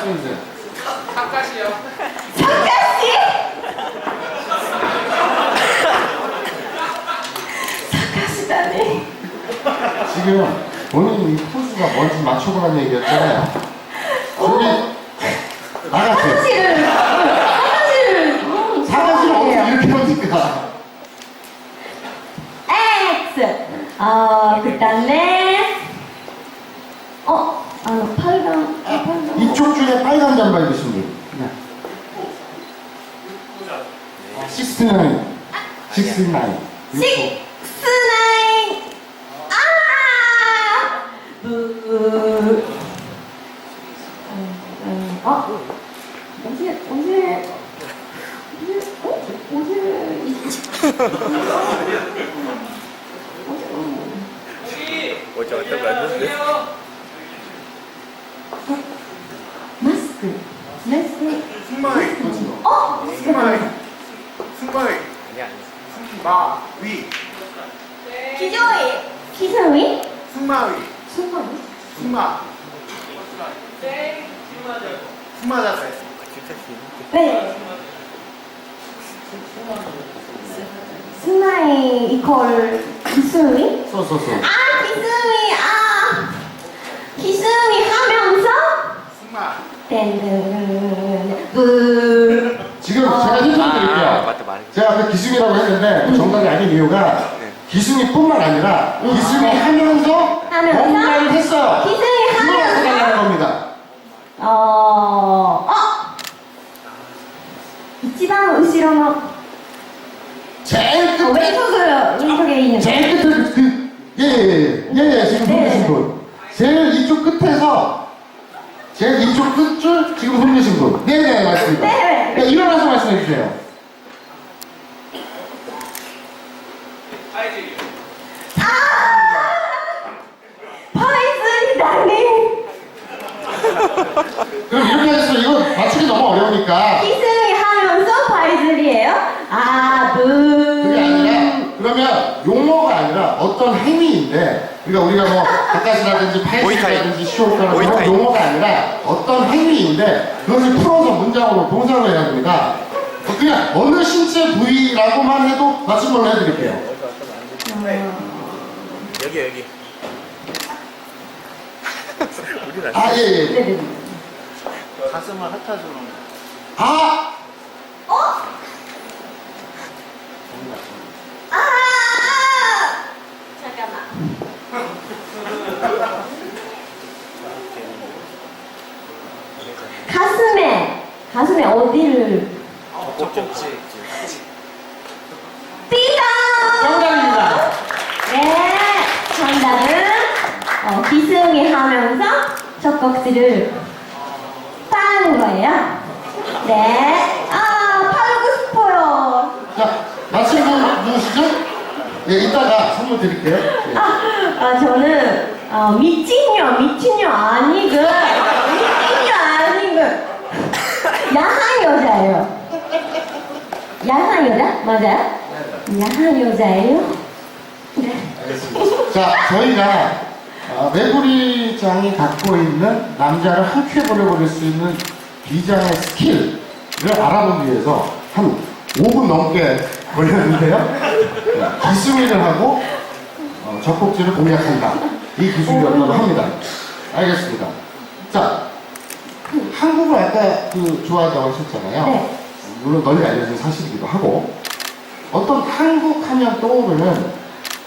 일어나서 말씀해 주세요. 사카씨? 사카시다네. 지금 본인 이 포즈가 뭔지 맞춰보라는 얘기였잖아요. 저기 나가세요. 사카시를, 사카시를, 음, 사가지를 어떻게 좋아해요. 이렇게 합니까? X. 어, 그 다음에, 어, 아, 팔강, 아, 팔강. 이쪽 빨간 잠바 입으신 분. 그냥. 식스나인. 식스나인. 식스 나인. 아! 부. 음, 음, 어? 옷을, 옷을, 옷을, 어? 옷을, 어제 왔다고 왔는데? 마스 크. 마스크. 승마이 어? 승마이 승마이 아니 아니 마위 기조이. 기사위? 승마위 순간. 승마 승마 자세 네. 스마이 이퀄 기스미? 써써써. 아 기스미 아 기스미 하면서 승마 땡땡 부 지금 어. 제가 힌트 아 드릴게요. 맞다 말해 제가 아까 기승이라고 했는데 정답이 아닌 이유가 네. 기승이뿐만 아니라 음. 기승이 네. 하면서 하면서? 뭔가를 했어요. 기스미 그걸 하면서 해달라는 겁니다. 어 어? 一番後ろの 제일 끝에 왼쪽으로 왼쪽에 있는 제일 끝에 그, 그 예예예 예, 예, 지금 네. 손 계신 분 제일 이쪽 끝에서 제일 이쪽 끝줄 지금 손 계신 분. 네네 맞습니다. 네. 네, 일어나서 말씀해 주세요. 파이슨이다네 그럼 이렇게 해서 이거 맞추기 너무 어려우니까. 기승이 하면서 파이즐이에요? 아, 부. 그게 아니라 그러면 어떤 행위인데 그러니까 우리가 뭐 가까스라든지 팔씨라든지 시오카라든지 모이타이. 용어가 아니라 어떤 행위인데 그것을 풀어서 문장으로 동사로 해야 됩니다. 그냥 어느 신체 부위라고만 해도 맞춘 걸로 해드릴게요. 여기 여기. 아 예예. 네네. 가슴을 핥아주는 아 어? 아! 잠깐만. 가슴에 어디를. 꼭꼭지 띠다! 정답입니다 네, 정답은 어, 기승이 하면서 젖꼭지를 빠는 거예요. 네. 아, 팔고 싶어요. 자 맞힌 분 누구시죠? 예 이따가 선물 드릴게요 예. 아, 아 저는 어, 미친녀, 미친녀 아니고 미친녀 아니고 야한 여자예요. 야한 여자? 맞아요? 야한 여자예요? 네. 자, 저희가 어, 메구리 장이 갖고 있는 남자를 한큐에 보내버릴 수 있는 비장의 스킬을 알아보기 위해서 한 5분 넘게 걸렸는데요. 네, 기승이를 하고 어, 젖꼭지를 공략한다. 이 기술이었다고 합니다. 알겠습니다. 자, 한국을 아까 그 좋아한다고 하셨잖아요. 네. 물론 널리 알려진 사실이기도 하고 어떤 한국 하면 떠오르는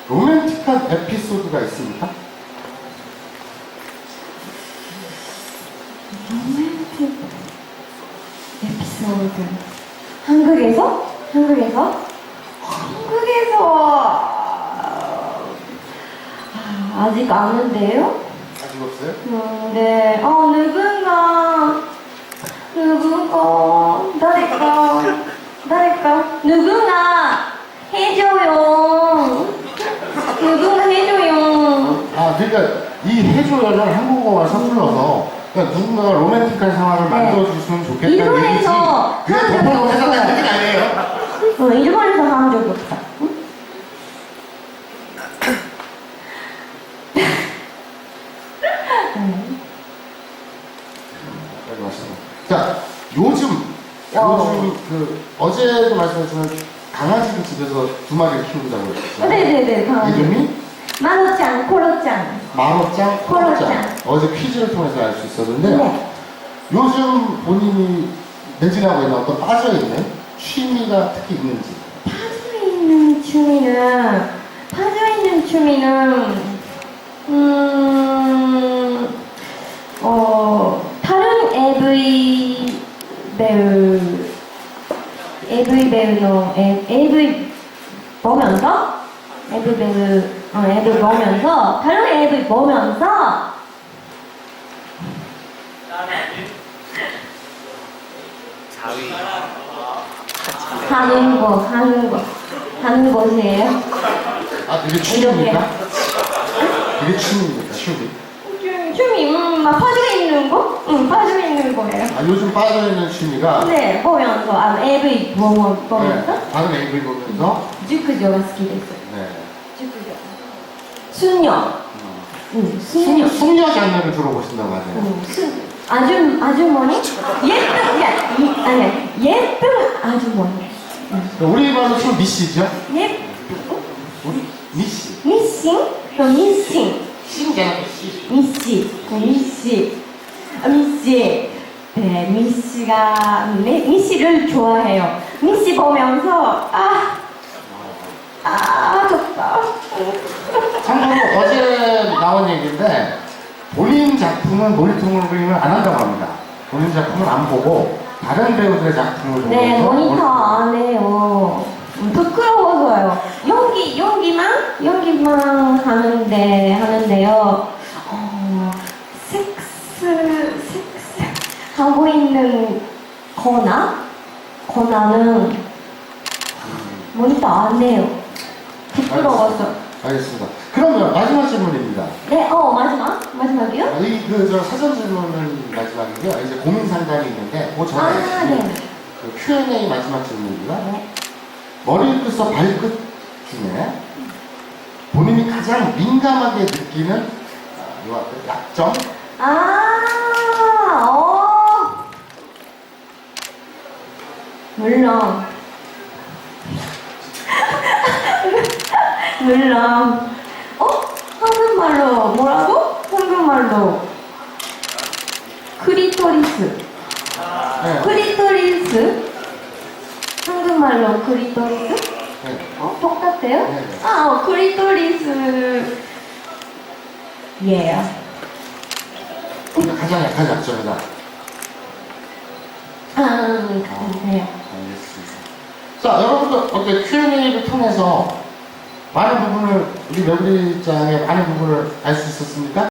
로맨틱한 에피소드가 있습니까? 로맨틱 에피소드. 한국에서? 한국에서? 한국에서 아, 아직 아는데요? 아직 없어요? 음, 네. 어, 누군 이 해조연을 한국어와 섞어서 그러니까 누군가가 로맨틱한 상황을 네. 만들어주시면 좋겠다는 일본에서 얘기지. 그게 하는 덮어놓고 거 해석하는 얘기는 아니에요. 어, 일본에서 한 적이 없다. 응? 음. 여기 왔습니다. 자, 요즘, 어. 요즘 그, 어제도 말씀하셨지만 강아지를 집에서 두 마리를 키운다고 했죠. 네네네. 이름이 마노짱, 코로짱. 마로짱, 코로짱. 어제 퀴즈를 통해서 알 수 있었는데, 네. 요즘 본인이 매진하고 있는 어떤 빠져있는 취미가 특히 있는지. 파져 있는 취미는, 파져 있는 취미는, 음, 어, 다른 AV 배우, AV 배우の, 에- AV 보면서, AV 배우, 어, 앱을 먹으면서 다른 애들 먹으면서 하는 거 하는 거 하는 것이에요. 아 되게 춤입니까? 되게 춤입니까 춤이? 춤, 춤이 음, 막 퍼져 있는 거? 응 퍼져 있는 거예요. 아 요즘 빠져있는 취미가 네 보면서 아 AV 보면서 네, 다른 앱을 보면서 뮤직 영화 스킬 있어요. 순녀. 응, 순녀. 숙- 숙녀 장르를 주로 보신다고 하네요. 응, 순, 아주, 아주머니? 예쁜, 야, 이, 아니, 예쁜 아주머니. 응. 우리말로 치면 미씨죠? 예쁜, 우리 미씨. 미싱? 또 미싱. 씨잖아, 씨. 미씨, 그 미씨, 아, 미씨, 네, 미씨가 네, 미씨를 좋아해요. 미씨 보면서 아, 아, 좋다. 참고로 어제 나온 얘기인데 본인 작품은 모니터링을 안 한다고 합니다. 본인 작품을 안 보고 다른 배우들의 작품을 보면서 네, 모니터 안 해요. 음, 부끄러워서요. 연기, 연기만, 연기만 하는데, 하는데요. 어, 섹스, 섹스 하고 있는 거나, 거나는 모니터 안 해요. 부끄러워서. 알겠습니다. 그러면 마지막 질문입니다. 네, 어, 마지막? 마지막이요? 이 그 저 사전 질문은 마지막이고요. 이제 고민 상담이 있는데 그 전에 아, 네. 그 Q&A 마지막 질문입니다. 네. 머리끝에서 발끝 중에 본인이 가장 민감하게 느끼는 아, 요 앞에 약점 아, 어. 물론. 물론. 어? 한국말로 뭐라고? 한국말로. 크리토리스. 네. 크리토리스? 한국말로 크리토리스? 네. 어? 똑같아요? 네. 아, 어, 크리토리스. 예요. 가장 약한 약점이다. 아, 네. 알겠습니다. 자, 여러분들 어때 Q&A를 통해서 많은 부분을 우리 며느리장의 많은 부분을 알 수 있었습니까?